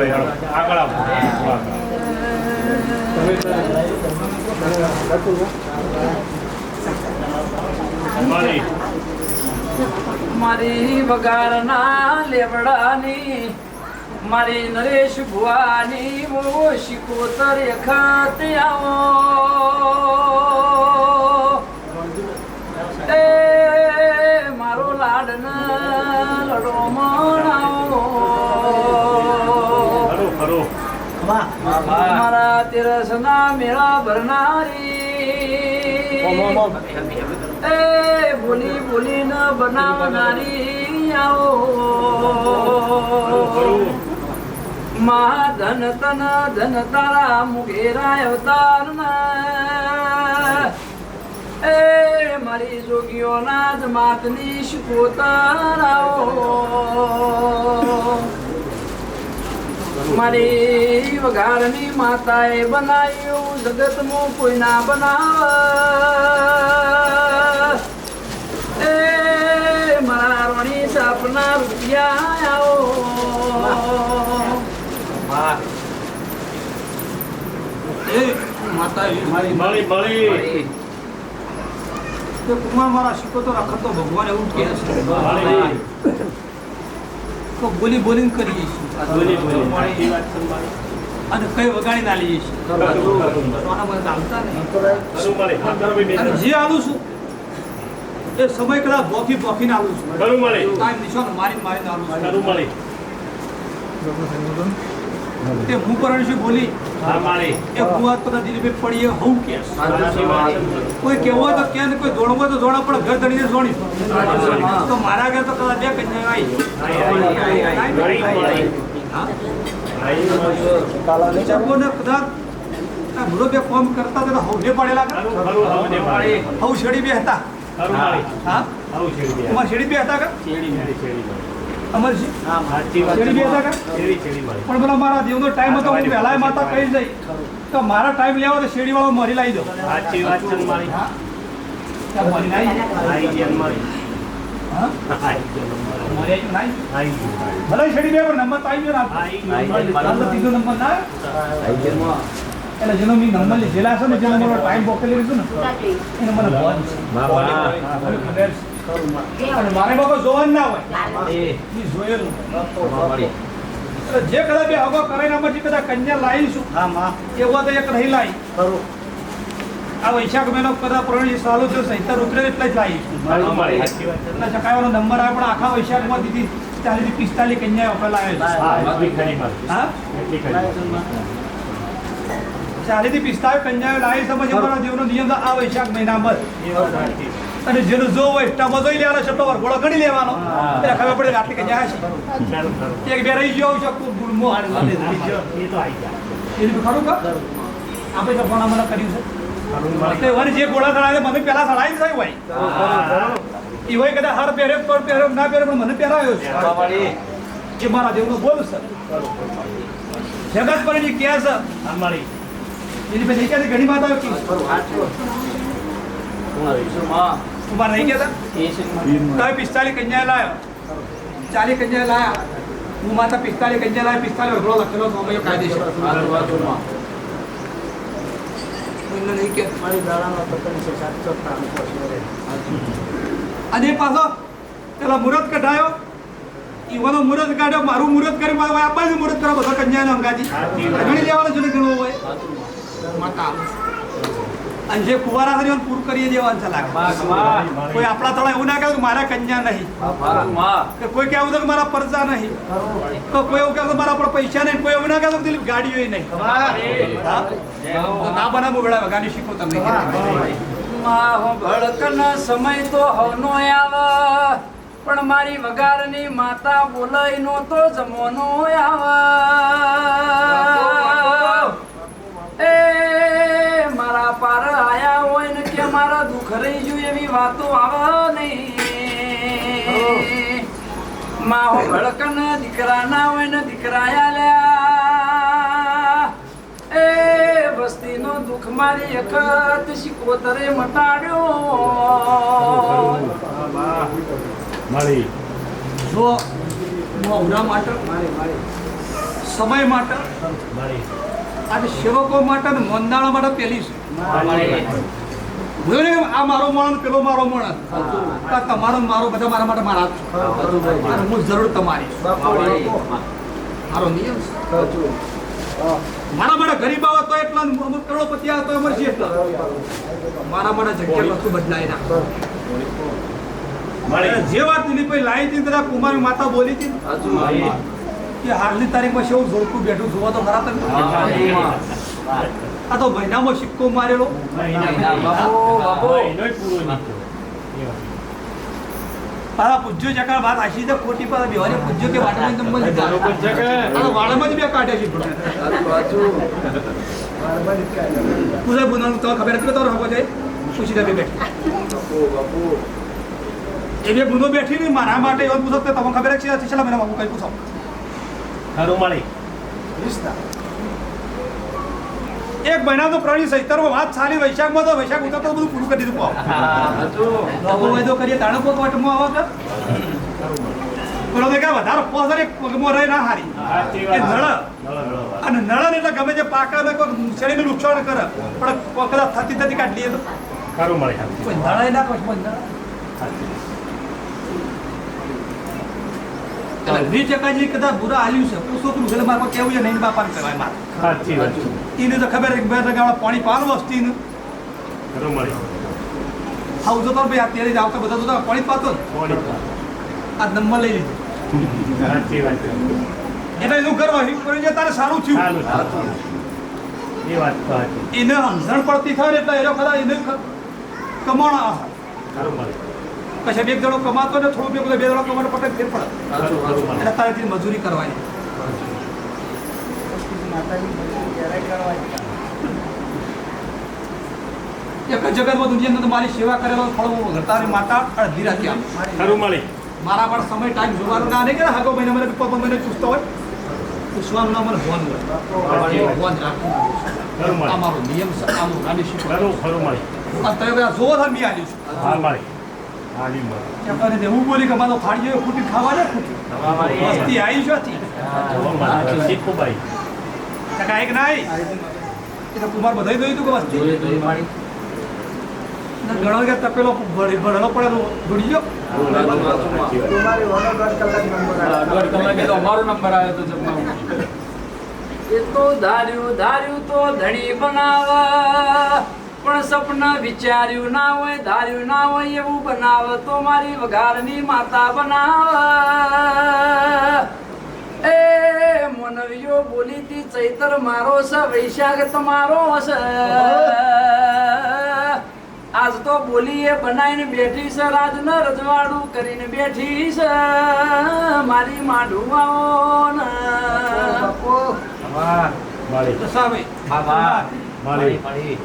ભાઈ આગળ આવો. મારી. વગારના લેવડાની, મારી નરેશ ભુવાની મો શિકોતર ખાતે આવો. એ મારો લાડન લડો મણાવો મારા તેરસના મેળા ભરનારી. એ બોલી બોલી ન બનાવનારી આવો. મા ધન તન ધન તારા મુગેરા અવતાર એ મારી જોગીઓના જ માતની શિકોતરાઓ. મારી વઘારની માતાએ બનાવ્યું જગતમાં કોઈ ના બનાવ. એ મારા રોણી સાપના રૂપિયા આવો. એ માતા એ મારી શીખો તો રખતો ભગવાન એવું કહે છે. તો બોલી બોલીને કરીએ છીએ મારી. અને કઈ વગાડી ના લઈએ છીએ. જે આવું છું એ સમય કદાચ બોકી બોકીને આવું છું. ટાઈમ નિશાન મારીને મારીને આવું છું. તે હું શું બોલી એ બુઆ તો દિલીપે પડી હું કે. કોઈ કેવો તો કે કોઈ દોડવો તો દોડા પણ ઘર ધણીને જોણી તો મારા ઘર તો કદાચ બે કન્યા આવી. ચકોને કદાચ બે કોમ કરતા હતા તો હવને પડેલા હવે. હવ શેડી બે હતા. હા. અમાર શેડી બે હતા કે છેડી મળી. અમાર શી- સાચી વાત છેડી બે હતા છે. છેડી, છેડી. પણ પેલા મારા દેવનો ટાઈમ હતો હું વહેલા માતા કહી જઈ તો મારા ટાઈમ લેવા તો વાળો મરી લાવી દો. સાચી વાત છે મારી. ભલે શેડી બે પણ નંબર તો આવી ગયો ત્રીજો નંબર ના આવ્યો? એટલે જેનો મેં નંબર લીધેલા છે ને જેનો મારો ટાઈમ બોકેલી લીધું ને એને મને ભોજ છે. મને ખબર છે. અને મારે બાપા જોવાનું ના. હોય જોયેલું જે કદાચ બે હગો આમાંથી કદાચ કન્યા લાવીશું એવો તો એક નહીં લાવી આ વૈશાખ મહિનો કદાચ પ્રણી સાલું છે સહિતર ઉતરે એટલે જ લાવીશું ખરું મળી. સાચી વાત છે. એટલે ચકાવાનો નંબર આવે પણ આખા વૈશાખમાં દીધી ચાલીસથી પિસ્તાલીસ કન્યા આવે. ચાલીસ પિસ્તાલીસ લાવી સમજ અમારા નિયમ આ વૈશાખ મહિનામાં. અને જેનો જો હોય સ્ટામાં જોઈ લેવાનો છે ટોવર ગોળો ગણી લેવાનો. એટલે ખબર પડે કે આટલી કન્યા જાય ખરું. એક બે રહી ગયો છે ખૂબ ગુણમો એ તો. એનું ખરું કા આપણે તો ભણા મને કર્યું છે. મળી. જે ગોળા ચડાવે મને પેલા ચડાવી જાય ભાઈ એ હોય કદાચ હાર પહેરે પણ પહેરે ના પહેરે પણ મને પહેરાયો છે. જે મારા દેવનો બોલ છે. જગત પર જે કહે છે. એની પછી ઘણી છે ઘણી માતાઓ કુમાર નહીં કહેતા તમે પિસ્તાલીસ કન્યા લાયો ચાલીસ કન્યા લાયા હું માતા. પિસ્તાલીસ કન્યા લાયા પિસ્તાલીસ વગડો લખેલો અને પાછો પેલા મુહૂર્ત કઢાયો ઈવાનો મુહૂર્ત કાઢ્યો મારું મુહૂર્ત કરી મારું બાજુ મુહૂર્ત કરો બધો કન્યાનો અંગાજી ઘણી લેવાનો ને ઘણો હોય અને જે કુવારા છે પૂરું કરી દેવાનું છે લાગે. કોઈ આપણા તળા એવું ના કહે કે મારા કન્યા નહીં. કે કોઈ કહેવું કે મારા પરચા નહીં. તો કોઈ એવું કહે કે મારા પર પૈસા નહીં. કોઈ એવું ના કહે દિલીપ ગાડીઓ નહીં. ના બનાવો ગળા ગાડી શીખો તમને ભળકના સમય તો હવનો આવે પણ મારી વગારની માતા બોલાય નો તો જમવાનો આવે. વાતો આવે નહીં માહો ભડકન દીકરા ના હોય ને દીકરા આલ્યા એ વસ્તીનો દુઃખ મારી અખત શિકોતરે મટાડ્યો. મળી. જો મોહરા માટે સમય માટે. અને આજે સેવકો માટે અને માટે પેલી છે. આ મારો મણ પેલો મારો મણ તમારો મારો બધા મારા માટે મારા જ. હું જરૂર તમારી. મારો નિયમ મારા માટે ગરીબ આવે તો એટલા અમુક કરોડપતિ આવે તો અમર છે એટલા. મારા માટે જગ્યા વસ્તુ બદલાય ના જે વાત દિલીપભાઈ લાવી હતી ત્યારે કુમારી માતા બોલી હતી કે હાલની તારીખમાં શું ઝોડકું બેઠું જોવા તો ખરા તમે. આ તો મહિનામાં સિક્કો મારેલો. આ પૂજ્યો જકા વાત આશી છે ખોટી પાસે બેવાને પૂજ્યો કે વાડમાં આ વાડમાં જ બે કાઢે છે પૂછે બોનાનું તો ખબર નથી તો રહો જાય પૂછી દે બેઠી? એ બે ગુનો બેઠી નહીં મારા માટે એવું પૂછો કે તમને ખબર છે? છેલ્લા મહિનામાં કઈ પૂછો? ખરું મળી એક મહિના તો પ્રાણી સૈતરમાં વાત સારી વૈશાખમાં તો વૈશાખ ઉતરતો બધું પૂરું કરી દીધું પાવ. વાયદો કરીએ તાણો કોક વટમાં આવો કે? પણ તો કે વધારે પોસર એક પગમાં રહે ના હારી. એ નળ. અને નળ. એટલે ગમે તે પાકા ને કોઈ શરીરને નુકસાન કરે પણ કદાચ થતી થતી કાઢી લઈએ તો. ખરું મળે સાચી. કોઈ નળાય ના કોઈ નળ સાચી. ટકા જે કદાચ બુરા હાલ્યું છે હું છોકરું એટલે મારે કોઈ છે નહીં બાપાને કહેવાય મારે. સાચી વાત એને તો ખબર બે ટકા પાણી ભાઈ જ આવતા બધા તો પાણી પાતો. આ નંબર લઈ લીધો. એટલે એનું કરવા હિટ કરી? તારે સારું થયું. એને સમજણ પડતી થાય એટલે એનો ખરા એને કમાણા ખરું બે જણો કમાતો ને થોડું બે બે જણો કમાતો પટેલ ફેર પડે. એટલે તારેથી મજૂરી કરવાની. એક જ જગતમાં દુનિયાની અંદર મારી સેવા કરેલો ફળ ઘરતા માતા અડધી રાતે આવે. મારા પર સમય ટાઈમ જોવાનો ના નહીં કે હાગો મહિના મને પપ્પા મને ચૂસતો હોય. પૂછવાનું ના મને ભોન હોય સાચી રાખવું ખરું આ મળી મારો નિયમ હું ગાડી શીખવા જોવો થાય આવ્યું છું. હાલી એવું બોલી કે મારો ફાડી ખૂટી ખાવા ને ફૂટી આવી છે હતી ના આવી કુમાર બધાય દઈ તું કે મસ્તી? ઘણો કે તપેલો ભળી- પડેલો ભૂલી ગયો. સાચી વાત. અમારો નંબર આવ્યો તો એ તો ધાર્યું ધાર્યું તો ધણી બનાવ પણ સપના વિચાર્યું ના હોય ધાર્યું ના હોય એવું બનાવ તો મારી વઘારની માતા બનાવ એ મોનવીઓ બોલી તી ચૈતર મારો છે વૈશાખ તમારો છે આજ તો બોલી એ બનાવીને બેઠી છે રાજને રજવાડું કરીને બેઠી છે મારી માઢું આવો ને મળી દશાભાઈ મળી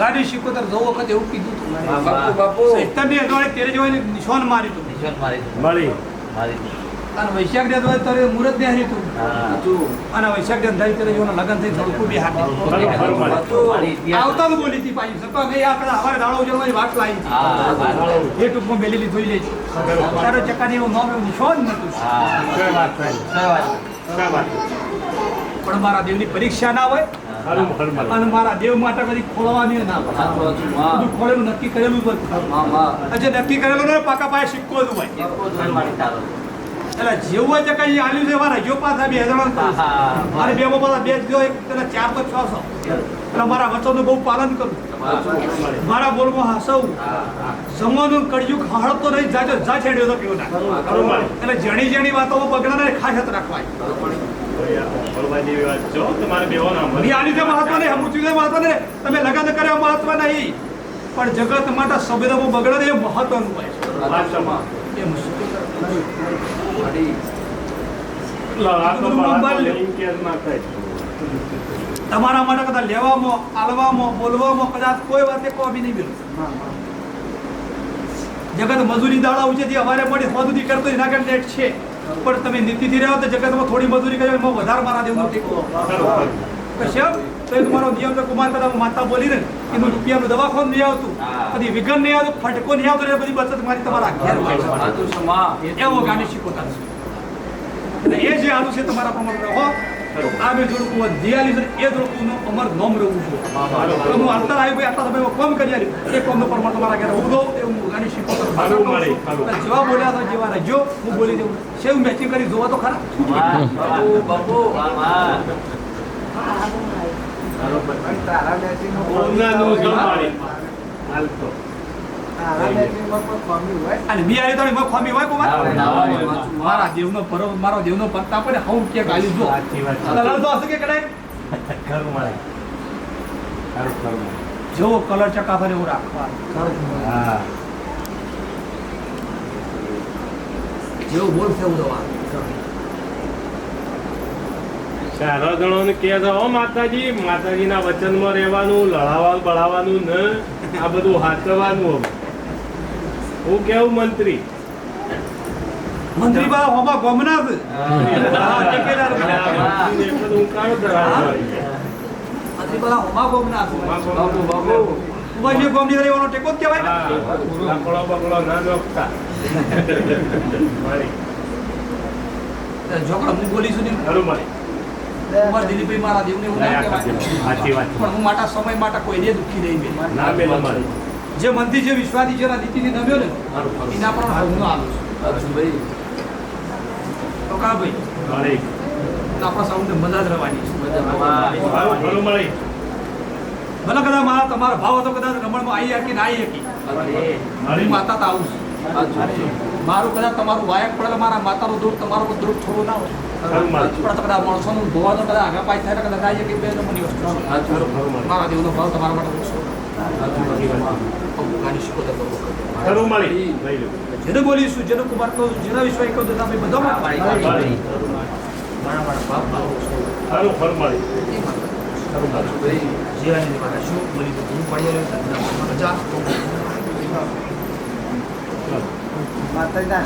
ગાડી શીખો તો જો વખત એવું કીધું હતું બાપુ બાપુ. સૈતરની અજવાળે તેરે જવાને નિશાન માર્યું હતું મળી. અને વૈશાખ ડે દ્વારા તારે મુહૂર્ત ને હારી તું. અને વૈશાખ ડે અંધારી તેરે જવાના લગન થઈ ધડકું બી મળી આવતા તો બોલી હતી પાછી. સપા મેં આ પેલા હવારે દાડો ઉજવવાની વાત લાવી એ ટૂંકમાં બેલી જોઈ લે છે તારો ચકાની એવું નામ એવું નિશાન નતું વાત વાત પણ મારા દેવની પરીક્ષા ના હોય અને મારા દેવ માટે કદી ખોળવાની ના બધું ખોળેલું નક્કી કરેલું જ હોય. નક્કી કરેલું ને પાકા પાયે સિક્કો જ હોય. એટલે જેવું હોય છે કઈ આલ્યું છે મારા જો પાછા બે જણા મારે બે પાછા બે ગયો એક પેલા ચાર તો છ સો એટલે મારા વચનનું બહુ પાલન કરું. મારા બોલમાં હસવું. જમવાનું કડિયું હળતો નહીં જાજો જા છેડ્યો તો કેવું ના ખરું મળી એટલે જણી જણી ને ખાસ રાખવાય. વાત બેવો ના મળે બી તમે લગન કર્યા મહત્વ નહીં. પણ જગત માટે સંવેદનો બગડે એ મહત્વનું હોય છે. તમારા માટે કદાચ લેવામાં આલવામાં બોલવામાં કદાચ કોઈ વાતે કોઈ નહીં મિલું જગત મજૂરી દાડા જે અમારે મળી મજૂરી કરતો એના કારણે છે. પણ તમે નીતિથી રહ્યો તો જગતમાં થોડી મજૂરી કરી એમાં વધારે મારા ખરું. કશ્યપ તો એ તમારો નિયમ તો કુમાર કદા માતા બોલી ને એનું રૂપિયાનું દવાખાનું નહીં આવતું. પછી વિઘન નહીં આવતું ફટકો નહીં આવતો એ બધી બચત મારી તમારા ઘેર. એવો ગાડી શીખો એ જે આનું છે તમારા પ્રમાણે રહો. આ બે જોડકું જે આલી છે એ જોડકુંનું અમર નોમ રહેવું છે હું અંતર આવી ભાઈ આટલા સમયમાં કોમ કરી આલ્યું એ કોમનું પ્રમાણ તમારા ઘરે હું દઉં એ હું ગાડી શીખો તો હારું મળે, હારું. જેવા બોલ્યા હતા જેવા રહેજો હું બોલી દઉં. સેવ મેચિંગ કરી જોવા તો ખરા? તારા અને બિહારી તો એમાં ખોમી હોય. કુમાર. મારા દેવનો પરો મારો દેવનો પત્તા પડે હું કે ગાલી જો. સાચી વાત છે. કલર તો હશે કે કદાચ ખરું મળે. જેવો કલર ચકાફર એવું રાખવાનું. હા. જેવું બોલશે એવું દવાનું સારા જણોને કહે છે, ઓ માતાજી માતાજીના વચનમાં રહેવાનું લડાવા બળાવાનું ન આ બધું હાચવાનું હવે હું કેવું મંત્રી? મંત્રી બા હોમાં ગમના છે. હા, ટેકેદાર. મંત્રી બા ગમના છે. ટેકો જ કહેવાય લાકડો બકડો ના. જોકડા હું બોલીશું નહીં. ખરું મારી કુમાર દિલીપભાઈ મારા દેવને એવું ના કહેવાય. છે. પણ હું માટા સમય માટે કોઈને દુઃખી નહીં ના મળી. જે મંદિર જે વિશ્વાસી જેના નીતિથી નમ્યો ને. એના પણ હાલ હું આવ્યો છું. તો કા ભાઈ? આપણા સૌને મજા જ રહેવાની છે. ભલે કદાચ મારા તમારો ભાવ હતો કદાચ રમણમાં આવી શકી ના આવી શકી મારી માતા તો આવું છું. મારું કદાચ તમારું વાયક પડે મારા માતાનો દુઃખ તમારો દુઃખ થોડું ના હોય. પણ કદાચ માણસોનું ધોવાનો કદાચ આગા પાછ થાય કદાચ આવી શકી બે નંબરની વસ્તુ. મારા દેવનો ભાવ તમારા માટે ઓછો. જેને બોલીશું જેને કુમાર કહું જેના વિશ્વાસ કહું તો તમે બધા મારા મારી બાપ ભાવ મારો ઓછો. ખરું, ખરું મળી. એ માટે. ખરું મળી. અર્જુનભાઈ જે આની મારા શું બોલી તો હું પડી મજા. માતાજીના